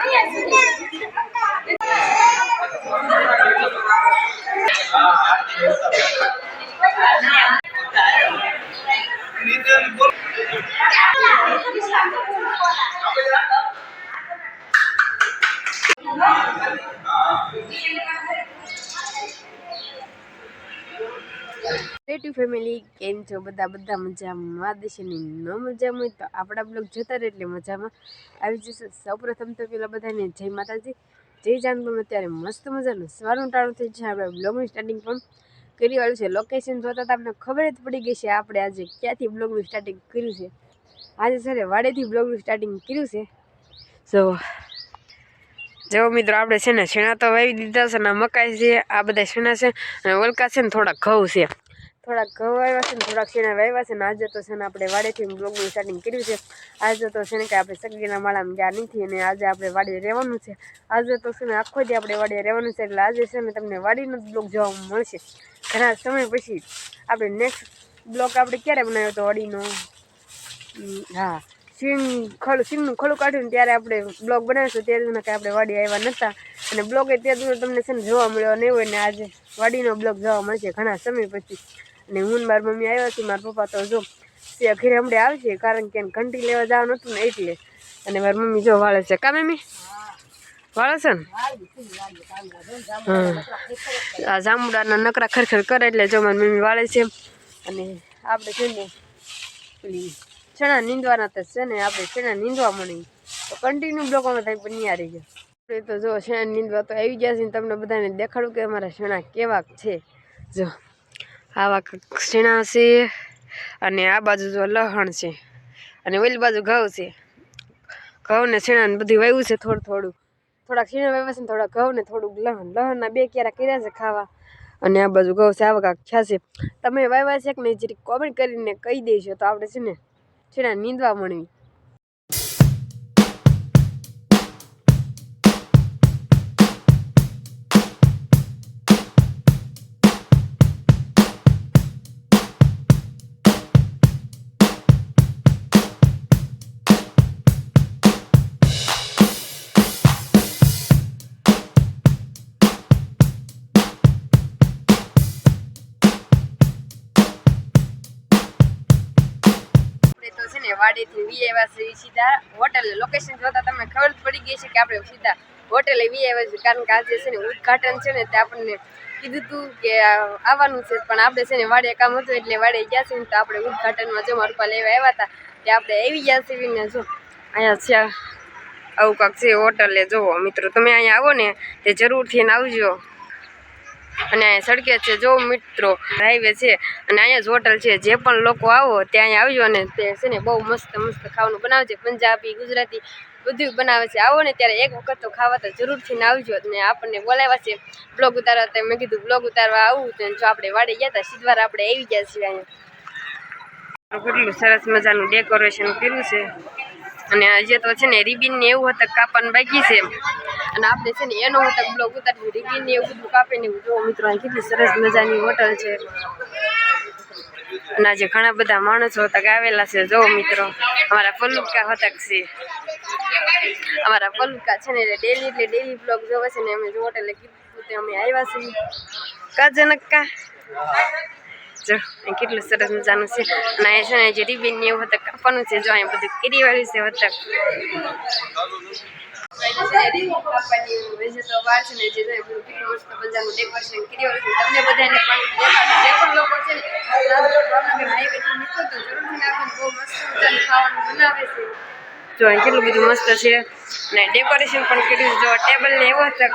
我也是你 family કેમ છો? બધા બધા મજામાં. દેશની ન મજામાં હોય તો આપણા બ્લોગ જોતા રહે એટલે મજામાં આવી જશે. સૌપ્રથમ તો પેલા બધાને જય માતાજી. જય જાનપુરમાં અત્યારે મસ્ત મજાનું સવારનું ટાણું થઈ છે આપણે બ્લોગનું સ્ટાર્ટિંગ પણ કરી વાળું છે. લોકેશન જોતા તો આપણે ખબર જ પડી ગઈ છે આપણે આજે ક્યાંથી બ્લોગનું સ્ટાર્ટિંગ કર્યું છે. આજે સરે વાડેથી બ્લોગનું સ્ટાર્ટિંગ કર્યું છે. સો જો મિત્રો, આપણે છે ને શેણા તો વાવી દીધા છે ને, મકાઈ છે, આ બધા શેણા છે. અને વલકા છે ને, થોડા ઘઉં છે. થોડાક ઘઉં આવ્યા છે ને થોડાક શેણા વાવ્યા છે ને આજે તો છે ને આપણે વાડેથી બ્લોગનું સ્ટાર્ટિંગ કર્યું છે. આજે તો છે ને કે આપણે સગીના માળામાં ગયા નથી અને આજે આપણે વાડીએ રહેવાનું છે. આજે તો છે ને આખો દી આપણે વાડીએ રહેવાનું છે એટલે આજે છે ને તમને વાડીનો બ્લોગ જોવા મળશે. ઘણા સમય પછી આપણે નેક્સ્ટ બ્લોગ આપણે ક્યારે બનાવ્યો હતો વાડીનો? હા. સિંગ ખોલું સિંગનું ખોલું કાઢ્યું ને ત્યારે આપણે બ્લોગ બનાવીશું ત્યારે કે આપણે વાડી આવ્યા નહોતા અને બ્લોગ એ ત્યાં તમને છે ને જોવા મળ્યો નહીં હોય ને આજે વાડીનો બ્લોગ જોવા મળશે ઘણા સમય પછી. અને હું મારી મમ્મી આવ્યા છું મારા પપ્પા તો જો તે ઘરે હમણાં આવશે કારણ કે એને ઘંટી લેવા જવાનું હતું ને એટલે. અને મારી મમ્મી જો વાળે છે. કા મમ્મી? વાળે છે ને? આ જામુડાના નકરા ખરખર કરે એટલે જો મારી મમ્મી વાળે છે. અને આપણે છે ને પેલી ચણા નીંદવાના તો છે ને, આપણે ચણા નીંદવા મળી. તો કન્ટિન્યુ બ્લોકોમાં થાય પણ નહીં આવી ગયા તો જો ચણા નીંદવા તો આવી ગયા છે ને, તમને બધાને દેખાડું કે અમારા ચણા કેવા છે. જો. આવા ક્ષીણા છે અને આ બાજુ જો લહણ છે. અને ઓલી બાજુ ઘઉં છે. ઘઉં ને ચણા બધું વાવ્યું છે થોડું થોડું. થોડા ચીણા વાવ્યા છે ને થોડા ઘઉં ને થોડુંક લહણ. લહણના બે ક્યારા કર્યા છે ખાવા. અને આ બાજુ ઘઉં છે, આવા કાંક ખ્યા છે. તમે વાવ્યા છે કે નહીં જરી કોમેન્ટ કરીને કહી દેજો. તો આપણે છે ને છીણા નીંદવા મળવી વાડીથી વી સીધા હોટેલ. લોકેશન જોતા તમને ખબર પડી ગઈ છે કે આપણે સીધા હોટલે વી આવ્યા છે, કારણ કે આજે છે ને ઉદઘાટન છે ને, તે આપણને કીધું હતું કે આવવાનું છે, પણ આપણે છે ને વાડે કામ હતું એટલે વાડે ગયા છે ને, તો આપણે ઉદઘાટનમાં જો મારું લેવા આવ્યા હતા, તે આપણે આવી ગયા છે ને જો. અહીંયા છે, આવું કાંક છે હોટલે, જુઓ મિત્રો, તમે અહીંયા આવો ને, તે જરૂરથી આવજો. અને સડકે છે જો મિત્રો હાઈવે છે અને અહીંયા જ હોટલ છે. જે પણ લોકો આવો ત્યાં આવજો અને તે છે ને બહુ મસ્ત મસ્ત ખાવાનું બનાવે છે પંજાબી, ગુજરાતી બધું બનાવે છે. આવો ને ત્યારે એક વખત તો ખાવા તો જરૂરથી ને આવજો અને આપણને બોલાવ્યા છે. બ્લોગ ઉતારવા તો મેં કીધું બ્લોગ ઉતારવા આવું તો જો આપણે વાડે ગયા હતા સીધવાર આપણે આવી ગયા છીએ અહીંયા. કેટલું સરસ મજાનું ડેકોરેશન કર્યું છે. અને આજે તો છે ને રીબીન ને એવું હતું કાપવાનું બાકી છે. અને આપણે છે ને એનો હતો બ્લોગ ઉતાર્યું રીબીન ને એવું બધું કાપીને એવું. જો મિત્રો અહીં કેટલી સરસ મજાની હોટલ છે. અને આજે ઘણા બધા માણસો હતા આવેલા છે. જો મિત્રો, અમારા પલુકા હતા છે. અમારા પલુકા છે ને એટલે ડેલી એટલે ડેલી બ્લોગ જોવે છે ને અમે જો હોટલે કીધું અમે આવ્યા છીએ. કા જનકા જો કેટલું સરસ મજાનું છે. અને અહીંયા છે ને જે રિબિન એવું હતું, કાપવાનું છે, જો, અહીંયા બધું કરી વાળ્યું છે દેખાડું. જે કેટલું બધું મસ્ત છે. ને ડેકોરેશન પણ કર્યું જો ટેબલ ને એવો તક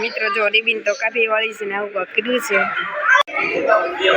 મિત્રો જો રિબિન તો કાપી વાળી છે ને આવું કીધું છે. જો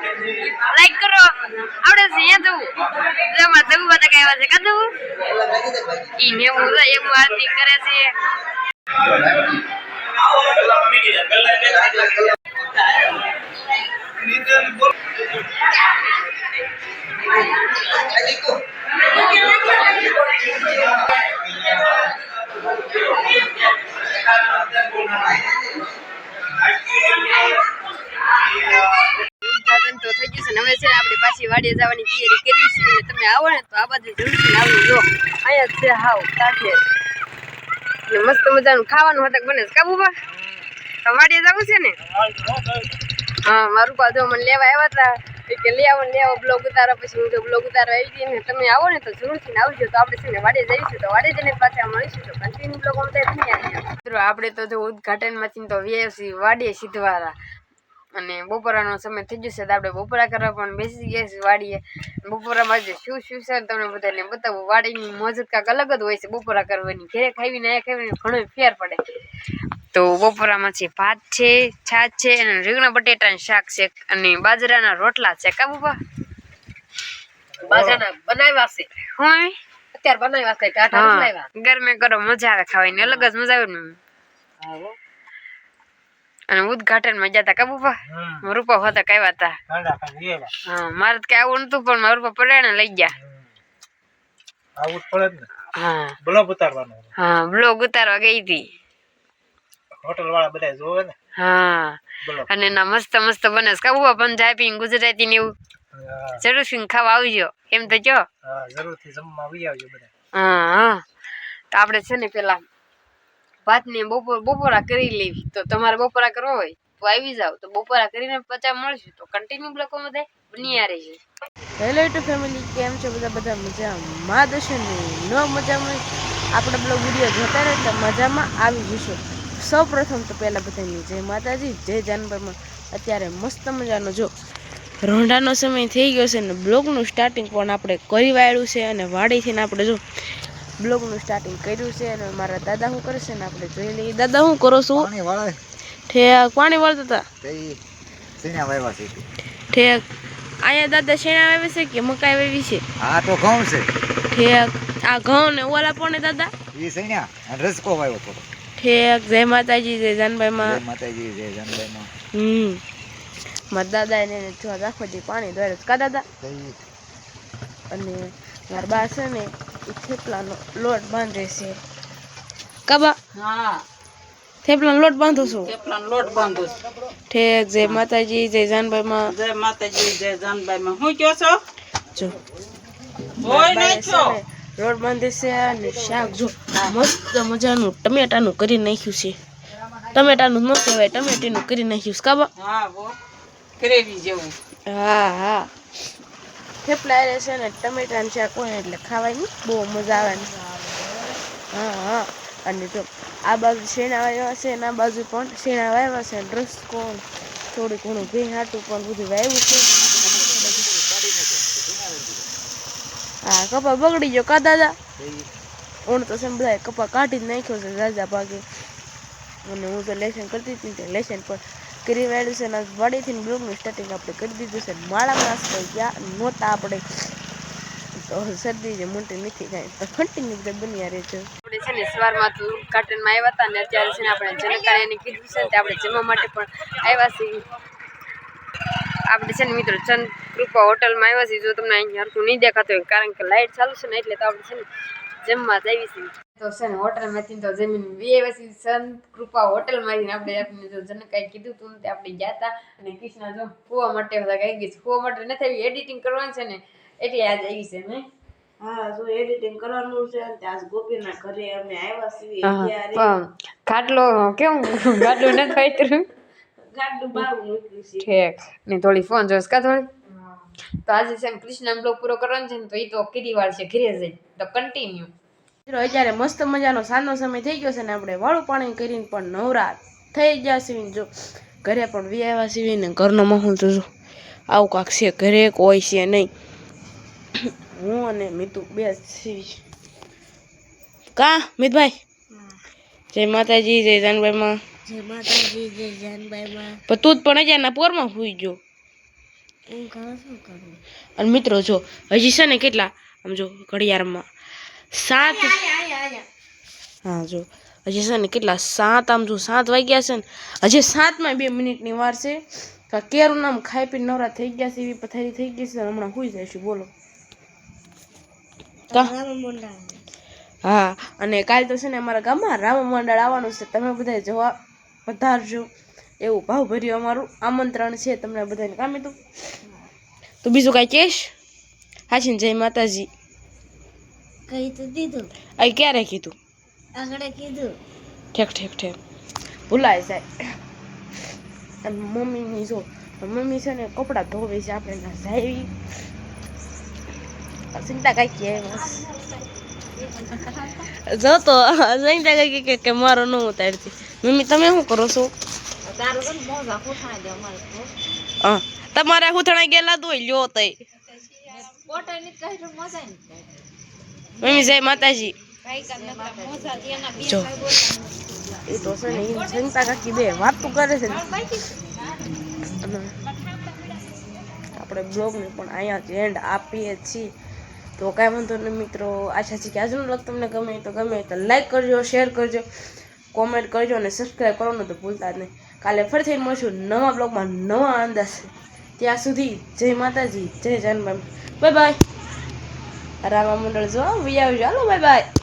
લાઈક કરો. આપણે અહીંયા જવું. જમા જવું બધા કહેવા છે. કા જવું? એને હું એમ આરતી કરે છે. ઉદ્ઘાટન વાડીએ જવાની તૈયારી કરી છે અને તમે આવો ને તો આ બાજુ જરૂરથી આવજો જો. અહીંયા છે હાવ સાથે ને મસ્ત મજાનું ખાવાનું હતક બને છે. કાબુબા તો વાડીએ જવું છે ને? હા, મારું પા જો મને લેવા આવ્યા હતા. કે લઈ આવો ને લઈ આવો, બ્લોગ ઉતારો. પછી હું બ્લોગ ઉતારો આવી ગઈ ને તમે આવો ને તો જરૂરથી આવજો. તો આપણે છે ને વાડીએ જઈશું તો વાડીએ જઈને પાછા મળીશું તો કન્ટિન્યુ બ્લોગ અમે મિત્રો, આપણે તો જો ઉદઘાટનમાંથી તો વ્યવસી વાડીએ સીધવારા અને બપોરાનો સમય થઈ જશે તો આપણે બપોરા કરવા પણ બેસી ગયા છીએ વાડીએ. બપોરામાં જે શું શું છે તમને બધાને બતાવું. વાડીની મોજત કાંક અલગ જ હોય છે બપોરા કરવાની. ઘેરે ખાવીને આ ખાવીને ઘણો ફેર પડે. તો બપોરામાં છે ભાત છે છાશ છે અને રીંગણા બટેટાનું શાક છે અને બાજરાના રોટલા છે. કા બાપા બાજરાના બનાવ્યા છે. હું અત્યારે બનાવ્યા છે ગરમે કરો મજા આવે ખાવાની. અલગ જ મજા આવે ને. હા. અને ઉદઘાટનમાં ગયા હતા કા બાપા મારા રૂપા હોતા કયા હતા હા મારે તો કઈ આવું નતું પણ મારા રૂપા પડાણે લઈ ગયા. આવું પડે ને. હા. બ્લોગ ઉતારવાનો હા બ્લોગ ઉતારવા ગઈ હતી. હોટલ વાળા બધા જોવે ને? હા. અને એના મસ્ત મસ્ત બને છે. કાબુ પંજાબી ગુજરાતી ને એવું. હા. જરૂર સિંહ ખાવા આવજો. એમ તો જો. હા જરૂરથી જમવા આવી આવજો બધા હા હા. તો આપણે છે ને પેલા ભાતને બપોર બપોરા કરી લેવી. તો તમારે બપોરા કરવો હોય, તો આવી જાવ તો બપોરા કરીને પચા મળશું. તો કન્ટિન્યુ બ્લોકો બધા બન્યા રહેશે હેલો ટુ ફેમિલી કેમ છો બધા? બધા મજામાં? દર્શન ન મજામાં આપણે બ્લોગ વીડિયો જોતા રહે તો મજામાં આવી જશું. સૌ પ્રથમ તો પહેલાં બધાની જય માતાજી, જય જાનવરમાં. અત્યારે મસ્ત મજાનો જો રોંઢાનો સમય થઈ ગયો છે અને બ્લોગનું સ્ટાર્ટિંગ પણ આપણે કરી વાળ્યું છે અને વાડીથી ને આપણે જો બ્લોગનું સ્ટાર્ટિંગ કર્યું છે અને મારા દાદા શું કરશે ને આપણે જોઈ લઈએ. દાદા શું કરો છો? પાણી વાળે. ઠેક પાણી વાળતા હતા? સીના વાવ્યા છે. ઠેક અહીંયા દાદા શેણા વાવે છે કે મકાઈ વાવી છે? આ તો ઘઉં છે. ઠેક આ ઘઉં ને ઓલા પણ દાદા? એ સીના રસકો વાવ્યો તો ઠેક જય માતાજી જય જાનભાઈમાં. જય માતાજી જય જાનભાઈમાં. હમ. મારા દાદા એને જો રાખો જે પાણી દોડે કા દાદા? અને મારા બા છે ને થેપલાનો લોટ બાંધે છે. કાબા? હા. થેપલાનો લોટ બાંધો છું? થેપલાનો લોટ બાંધો છું. ઠેક જય માતાજી જય જાનભાઈમાં. જય માતાજી જય જાનભાઈ માં હું કયો છો? જો. હોય નહીં છો ને બાંધે છે અને શાક જો મસ્ત મજાનું ટમેટાનું કરી નાખ્યું છે. ટમેટાનું ન કહેવાય ટમેટીનું કરી નાખ્યું છે. કાબા? હા વો ગ્રેવી જેવું. હા હા. થેપલા છે ને ટમેટાનું શાક હોય એટલે ખાવાની બહુ મજા આવે ને. હા હા. અને જો આ બાજુ શેણા વાવ્યા છે આ બાજુ પણ શેણા વાવ્યા છે ડ્રસ કોણ થોડું ઘણું ઘી હાટું પણ બધું વાવ્યું છે. હા, કપા બગડી ગયો કા દાદા? હું તો સેમ બધા કપા કાઢી જ નાખ્યો છે રાજા ભાગે. અને હું તો લેસન કરતી હતી લેસન પણ કરી વાળ્યું છે અને વળીથી બ્લોગનું સ્ટાર્ટિંગ આપણે કરી દીધું છે. માળા માસ થઈ ગયા નહોતા આપણે. તો શરદી જે મોટી નથી થાય. તો કન્ટિન્યુ બધા બન્યા છે આપણે છે ને સવારમાં તો કાર્ટનમાં આવ્યા હતા ને અત્યારે છે ને આપણે જનકારી એને કીધું છે ને આપણે જમવા માટે પણ આવ્યા છીએ. આપણે છે ને મિત્રો ચંદ કૃપા હોટલમાં આવ્યા છીએ. જો તમને અહીં હરખું નહીં દેખાતું હોય, કારણ કે લાઇટ ચાલુ છે ને એટલે તો આપણે છે ને જમવા જ આવી છીએ. તો છે ને હોટલમાંથી તો જમીન છીએ ચંદ કૃપા હોટલમાંથી આપણે આપણે જો જનકાએ કીધું તું ને તે આપણે ગયા હતા અને કૃષ્ણ જો ખોવા માટે બધા કઈ ગઈ છે માટે નથી આવી એડિટિંગ કરવાની છે ને એટલે આજ આવી છે નહીં હા જો એડિટિંગ કરવાનું છે અને ત્યાં ગોપીના ઘરે અમે આવ્યા છીએ ત્યારે. ખાટલો કેવું ગાડલું નથી પાથર્યું ગાડું બહાર મૂક્યું છે. ઠેક. ને થોડી ફોન જોઈશ કા થોડી? તો આજે છે કૃષ્ણ બ્લોગ પૂરો કરવાનો છે ને તો એ તો કીધી વાર છે ઘરે જઈ તો કન્ટિન્યુ મિત્રો અત્યારે મસ્ત મજાનો સાંજનો સમય થઈ ગયો છે ને આપણે વાળું પાણી કરીને પણ નવરા થઈ ગયા સિવિન જો ઘરે પણ વ્યાવા સીવીને ઘરનો માહોલ તો જો આવું કાંક છે ઘરે કોઈ છે નહીં. હું અને મિતુ બે સીવી કા મિતભાઈ? જય માતાજી જય જાનભાઈમાં જય માતાજી જય જાનબાઈમાં. પણ તું જ પણ અત્યારના પોરમાં સુઈ ગયો. અને મિત્રો જો હજી છે ને કેટલા આમ જો ઘડિયાળમાં. સાત હા જો. હજી છે ને કેટલા? સાત આમ જો સાત વાગ્યા છે ને. હજી સાતમાં બે મિનિટની વાર છે. કા કેરું નામ ખાઈ પીને નવરા થઈ ગયા છે એવી પથારી થઈ ગઈ છે. હમણાં સુઈ જઈશું બોલો. હા અને કાલ તો છે ને અમારા ગામમાં રામ મંડળ આવવાનું છે. તમે બધા જવા પધારજો. એવું ભાવભર્યું અમારું આમંત્રણ છે તમને બધાને. કામ હતું? તો બીજું કાંઈ કહેશ? હાચી ને જય માતાજી. કહી તો દીધું. આ ક્યારે કીધું? આગળ કીધું. ઠેક ઠેક ઠેક. ભૂલાય સાહેબ મમ્મીની જો મમ્મી છે ને કપડાં ધોવે છે આપણે ના જાય ચિંતા કાંઈ કે જો તો ચિંતા કાંઈ કે કે મારો ન ઉતારતી. મમ્મી તમે શું કરો છો? તારું પણ મોજા ખોઠા દે અમારે તો. હા. તમારે હુથણા ગયેલા તો લ્યો તઈ. પોટા ની કહી તો મજા નહીં મમ્મી, જય માતાજી. એ તો છે ને ઈ સંતા કાકી કરે છે. આપણે બ્લોગને પણ અહીંયા જ એન્ડ આપીએ છીએ. તો કાંઈ વાંધો નહીં મિત્રો, આશા છે કે આજનો બ્લોગ તમને ગમે તો ગમે તો લાઈક કરજો શેર કરજો કોમેન્ટ કરજો અને સબસ્ક્રાઈબ કરવાનું તો ભૂલતા જ નહીં. કાલે ફરીથી મળશું નવા બ્લોગમાં નવા અંદાજ. ત્યાં સુધી જય માતાજી, જય જાનભાઈ બાય બાય રામા મંડળ જો વી આવજો હાલો બાય બાય